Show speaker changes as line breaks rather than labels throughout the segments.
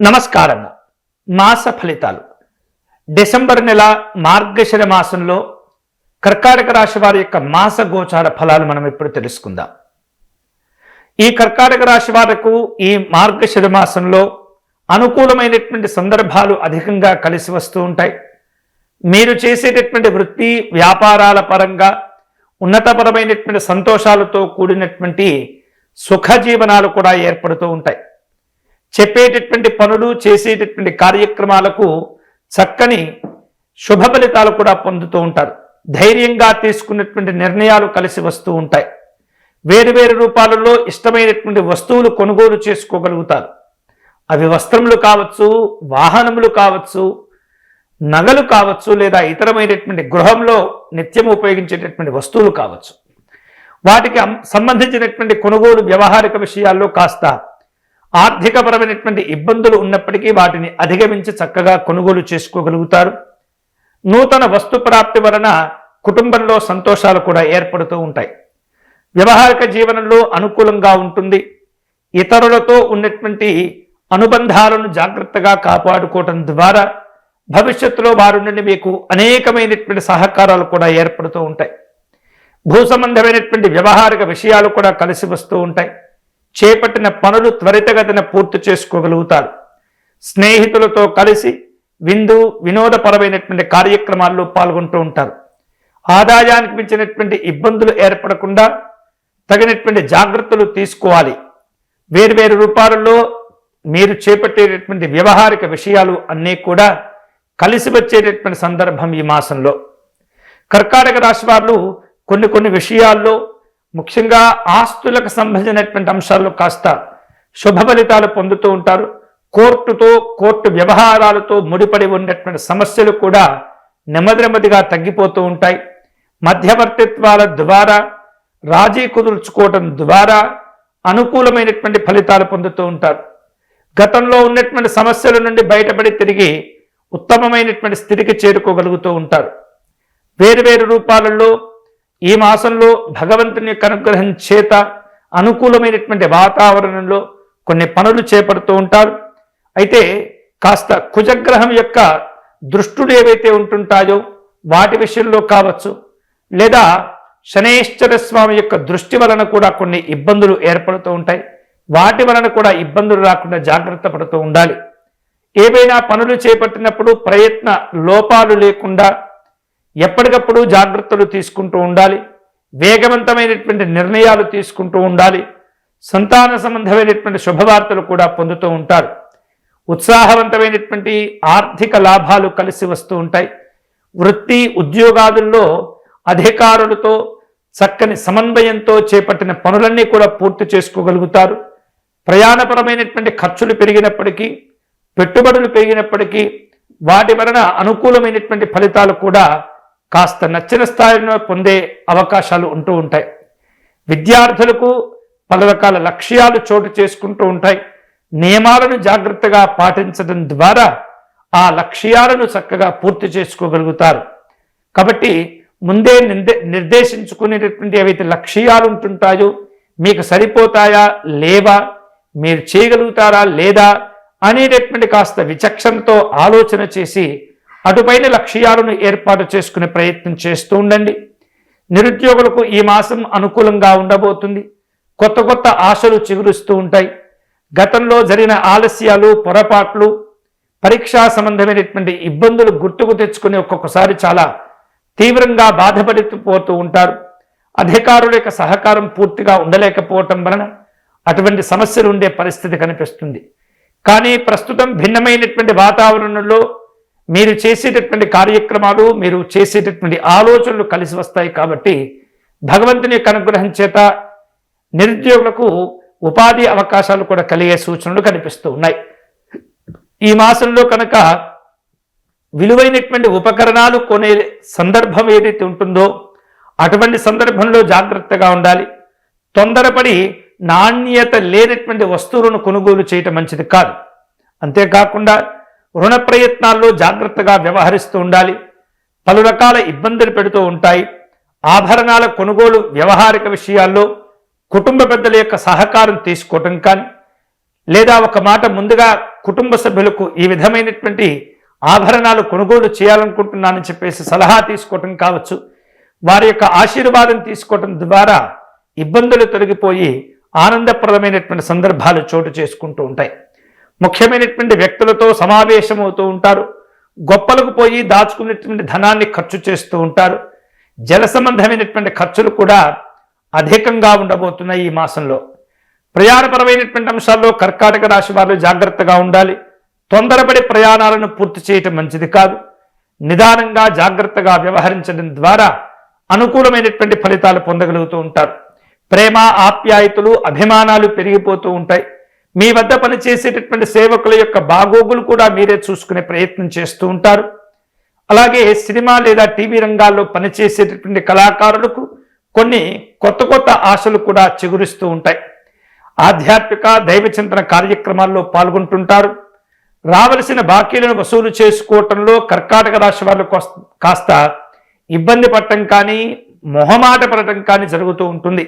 నమస్కారం మాస ఫలితాలు. డిసెంబర్ నెల మార్గశిర మాసంలో కర్కాటక రాశి వారి యొక్క మాస గోచార ఫలాలు మనం ఇప్పుడు తెలుసుకుందాం. ఈ కర్కాటక రాశి వారకు ఈ మార్గశిర మాసంలో అనుకూలమైనటువంటి సందర్భాలు అధికంగా కలిసి వస్తూ ఉంటాయి. మీరు చేసేటటువంటి వృత్తి వ్యాపారాల పరంగా ఉన్నతపరమైనటువంటి సంతోషాలతో కూడినటువంటి సుఖ జీవనాలు కూడా ఏర్పడుతూ ఉంటాయి. చెప్పేటటువంటి పనులు చేసేటటువంటి కార్యక్రమాలకు చక్కని శుభ ఫలితాలు కూడా పొందుతూ ఉంటారు. ధైర్యంగా తీసుకున్నటువంటి నిర్ణయాలు కలిసి వస్తూ ఉంటాయి. వేరు వేరు రూపాలలో ఇష్టమైనటువంటి వస్తువులు కొనుగోలు చేసుకోగలుగుతారు. అవి వస్త్రములు కావచ్చు వాహనములు కావచ్చు నగలు కావచ్చు లేదా ఇతరమైనటువంటి గృహంలో నిత్యం ఉపయోగించేటటువంటి వస్తువులు కావచ్చు. వాటికి సంబంధించినటువంటి కొనుగోలు వ్యవహారిక విషయాల్లో కాస్త ఆర్థికపరమైనటువంటి ఇబ్బందులు ఉన్నప్పటికీ వాటిని అధిగమించి చక్కగా కొనుగోలు చేసుకోగలుగుతారు. నూతన వస్తు ప్రాప్తి వలన కుటుంబంలో సంతోషాలు కూడా ఏర్పడుతూ ఉంటాయి. వ్యవహారిక జీవనంలో అనుకూలంగా ఉంటుంది. ఇతరులతో ఉన్నటువంటి అనుబంధాలను జాగ్రత్తగా కాపాడుకోవటం ద్వారా భవిష్యత్తులో వారి నుండి మీకు అనేకమైనటువంటి సహకారాలు కూడా ఏర్పడుతూ ఉంటాయి. భూ సంబంధమైనటువంటి వ్యవహారిక విషయాలు కూడా కలిసి వస్తూ ఉంటాయి. చేపట్టిన పనులు త్వరితగతిన పూర్తి చేసుకోగలుగుతారు. స్నేహితులతో కలిసి విందు వినోదపరమైనటువంటి కార్యక్రమాల్లో పాల్గొంటూ ఉంటారు. ఆదాయానికి మించినటువంటి ఇబ్బందులు ఏర్పడకుండా తగినటువంటి జాగ్రత్తలు తీసుకోవాలి. వేరువేరు రూపాలలో మీరు చేపట్టేటటువంటి వ్యవహారిక విషయాలు అన్నీ కూడా కలిసి వచ్చేటటువంటి సందర్భం ఈ మాసంలో. కర్కాటక రాశి వారు కొన్ని కొన్ని విషయాల్లో ముఖ్యంగా ఆస్తులకు సంబంధించినటువంటి అంశాల్లో కాస్త శుభ ఫలితాలు పొందుతూ ఉంటారు. కోర్టుతో కోర్టు వ్యవహారాలతో ముడిపడి ఉన్నటువంటి సమస్యలు కూడా నెమ్మది నెమ్మదిగా తగ్గిపోతూ ఉంటాయి. మధ్యవర్తిత్వాల ద్వారా రాజీ కుదుర్చుకోవటం ద్వారా అనుకూలమైనటువంటి ఫలితాలు పొందుతూ ఉంటారు. గతంలో ఉన్నటువంటి సమస్యల నుండి బయటపడి తిరిగి ఉత్తమమైనటువంటి స్థితికి చేరుకోగలుగుతూ ఉంటారు. వేరు వేరు రూపాలలో ఈ మాసంలో భగవంతుని యొక్క అనుగ్రహం చేత అనుకూలమైనటువంటి వాతావరణంలో కొన్ని పనులు చేపడుతూ ఉంటారు. అయితే కాస్త కుజగ్రహం యొక్క దృష్టులు ఏవైతే ఉంటుంటాయో వాటి విషయంలో కావచ్చు లేదా శనేశ్వర స్వామి యొక్క దృష్టి వలన కూడా కొన్ని ఇబ్బందులు ఏర్పడుతూ ఉంటాయి. వాటి వలన కూడా ఇబ్బందులు రాకుండా జాగ్రత్త పడుతూ ఉండాలి. ఏవైనా పనులు చేపట్టినప్పుడు ప్రయత్న లోపాలు లేకుండా ఎప్పటికప్పుడు జాగ్రత్తలు తీసుకుంటూ ఉండాలి వేగవంతమైనటువంటి నిర్ణయాలు తీసుకుంటూ ఉండాలి సంతాన సంబంధమైనటువంటి శుభవార్తలు కూడా పొందుతూ ఉంటారు. ఉత్సాహవంతమైనటువంటి ఆర్థిక లాభాలు కలిసి వస్తూ ఉంటాయి. వృత్తి ఉద్యోగాదుల్లో అధికారులతో చక్కని సమన్వయంతో చేపట్టిన పనులన్నీ కూడా పూర్తి చేసుకోగలుగుతారు. ప్రయాణపరమైనటువంటి ఖర్చులు పెరిగినప్పటికీ పెట్టుబడులు పెరిగినప్పటికీ వాటి వలన అనుకూలమైనటువంటి ఫలితాలు కూడా కాస్త నచ్చిన స్థాయిలో పొందే అవకాశాలు ఉంటూ ఉంటాయి. విద్యార్థులకు పలు రకాల లక్ష్యాలు చోటు చేసుకుంటూ ఉంటాయి. నియమాలను జాగ్రత్తగా పాటించడం ద్వారా ఆ లక్ష్యాలను చక్కగా పూర్తి చేసుకోగలుగుతారు. కాబట్టి ముందే నిర్దే నిర్దేశించుకునేటటువంటి ఏవైతే లక్ష్యాలు ఉంటుంటాయో మీకు సరిపోతాయా లేవా మీరు చేయగలుగుతారా లేదా అనేటటువంటి కాస్త విచక్షణతో ఆలోచన చేసి అటుపైన లక్ష్యాలను ఏర్పాటు చేసుకునే ప్రయత్నం చేస్తూ ఉండండి. నిరుద్యోగులకు ఈ మాసం అనుకూలంగా ఉండబోతుంది. కొత్త కొత్త ఆశలు చిగురుస్తూ ఉంటాయి. గతంలో జరిగిన ఆలస్యాలు పొరపాట్లు పరీక్షా సంబంధమైనటువంటి ఇబ్బందులు గుర్తుకు తెచ్చుకుని ఒక్కొక్కసారి చాలా తీవ్రంగా బాధపడిపోతూ ఉంటారు. అధికారుల యొక్క సహకారం పూర్తిగా ఉండలేకపోవటం వలన అటువంటి సమస్యలు ఉండే పరిస్థితి కనిపిస్తుంది. కానీ ప్రస్తుతం భిన్నమైనటువంటి వాతావరణంలో మీరు చేసేటటువంటి కార్యక్రమాలు మీరు చేసేటటువంటి ఆలోచనలు కలిసి వస్తాయి కాబట్టి భగవంతుని యొక్క అనుగ్రహం చేత నిరుద్యోగులకు ఉపాధి అవకాశాలు కూడా కలిగే సూచనలు కనిపిస్తూ ఉన్నాయి. ఈ మాసంలో కనుక విలువైనటువంటి ఉపకరణాలు కొనే సందర్భం ఏదైతే ఉంటుందో అటువంటి సందర్భంలో జాగ్రత్తగా ఉండాలి. తొందరపడి నాణ్యత లేనటువంటి వస్తువులను కొనుగోలు చేయటం మంచిది కాదు. అంతేకాకుండా రుణ ప్రయత్నాల్లో జాగ్రత్తగా వ్యవహరిస్తూ ఉండాలి. పలు రకాల ఇబ్బందులు పెడుతూ ఉంటాయి. ఆభరణాల కొనుగోలు వ్యవహారిక విషయాల్లో కుటుంబ పెద్దల యొక్క సహకారం తీసుకోవటం కానీ లేదా ఒక మాట ముందుగా కుటుంబ సభ్యులకు ఈ విధమైనటువంటి ఆభరణాలు కొనుగోలు చేయాలనుకుంటున్నానని చెప్పేసి సలహా తీసుకోవటం కావచ్చు. వారి యొక్క ఆశీర్వాదం తీసుకోవటం ద్వారా ఇబ్బందులు తొలగిపోయి ఆనందప్రదమైనటువంటి సందర్భాలు చోటు చేసుకుంటూ ఉంటాయి. ముఖ్యమైనటువంటి వ్యక్తులతో సమావేశమవుతూ ఉంటారు. గొప్పలకు పోయి దాచుకునేటువంటి ధనాన్ని ఖర్చు చేస్తూ ఉంటారు. జల సంబంధమైనటువంటి ఖర్చులు కూడా అధికంగా ఉండబోతున్నాయి ఈ మాసంలో. ప్రయాణపరమైనటువంటి అంశాల్లో కర్కాటక రాశి వారు జాగ్రత్తగా ఉండాలి. తొందరపడి ప్రయాణాలను పూర్తి చేయటం మంచిది కాదు. నిదానంగా జాగ్రత్తగా వ్యవహరించడం ద్వారా అనుకూలమైనటువంటి ఫలితాలు పొందగలుగుతూ ఉంటారు. ప్రేమ ఆప్యాయతలు అభిమానాలు పెరిగిపోతూ ఉంటాయి. మీ వద్ద పనిచేసేటటువంటి సేవకుల యొక్క బాగోగులు కూడా మీరే చూసుకునే ప్రయత్నం చేస్తూ ఉంటారు. అలాగే సినిమా లేదా టీవీ రంగాల్లో పనిచేసేటటువంటి కళాకారులకు కొన్ని కొత్త కొత్త ఆశలు కూడా చిగురిస్తూ ఉంటాయి. ఆధ్యాత్మిక దైవచింతన కార్యక్రమాల్లో పాల్గొంటుంటారు. రావలసిన బాకీలను వసూలు చేసుకోవటంలో కర్కాటక రాశి వాళ్ళు కాస్త ఇబ్బంది పడటం కానీ మొహమాట పడటం కానీ జరుగుతూ ఉంటుంది.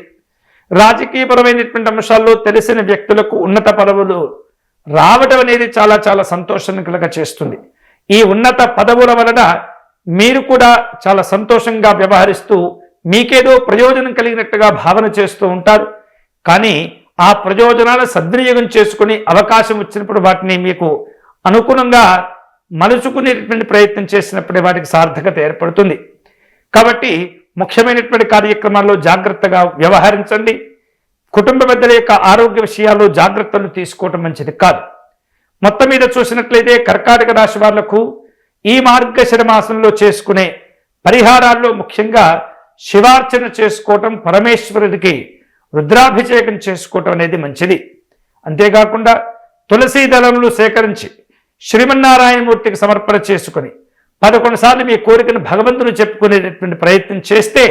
రాజకీయపరమైనటువంటి అంశాల్లో తెలిసిన వ్యక్తులకు ఉన్నత పదవులు రావటం అనేది చాలా చాలా సంతోషాన్ని కలగ చేస్తుంది. ఈ ఉన్నత పదవుల వలన మీరు కూడా చాలా సంతోషంగా వ్యవహరిస్తూ మీకేదో ప్రయోజనం కలిగినట్టుగా భావన చేస్తూ ఉంటారు. కానీ ఆ ప్రయోజనాలు సద్వినియోగం చేసుకుని అవకాశం వచ్చినప్పుడు వాటిని మీకు అనుగుణంగా మలుచుకునేటువంటి ప్రయత్నం చేసినప్పుడే వాటికి సార్థకత ఏర్పడుతుంది. కాబట్టి ముఖ్యమైనటువంటి కార్యక్రమాల్లో జాగ్రత్తగా వ్యవహరించండి. కుటుంబ పెద్దల యొక్క ఆరోగ్య విషయాల్లో జాగ్రత్తలు తీసుకోవటం మంచిది కాదు. మొత్తం మీద చూసినట్లయితే కర్కాటక రాశి వాళ్ళకు ఈ మార్గశిర మాసంలో చేసుకునే పరిహారాల్లో ముఖ్యంగా శివార్చన చేసుకోవటం పరమేశ్వరుడికి రుద్రాభిషేకం చేసుకోవటం అనేది మంచిది. అంతేకాకుండా తులసీ దళములు సేకరించి శ్రీమన్నారాయణమూర్తికి సమర్పణ చేసుకుని పదకొండు సార్లు మీ కోరికను భగవంతుని చెప్పుకునేటటువంటి ప్రయత్నం చేస్తే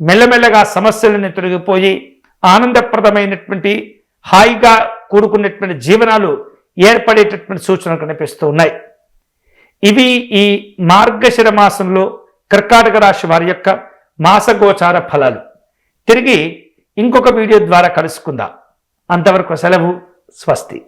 మెల్లమెల్లగా సమస్యలను తొలగిపోయి ఆనందప్రదమైనటువంటి హాయిగా కూడుకున్నటువంటి జీవనాలు ఏర్పడేటటువంటి సూచనలు కనిపిస్తూ ఉన్నాయి. ఇవి ఈ మార్గశిర మాసంలో కర్కాటక రాశి వారి యొక్క మాసగోచార ఫలాలు. తిరిగి ఇంకొక వీడియో ద్వారా కలుసుకుందాం. అంతవరకు సెలవు స్వస్తి.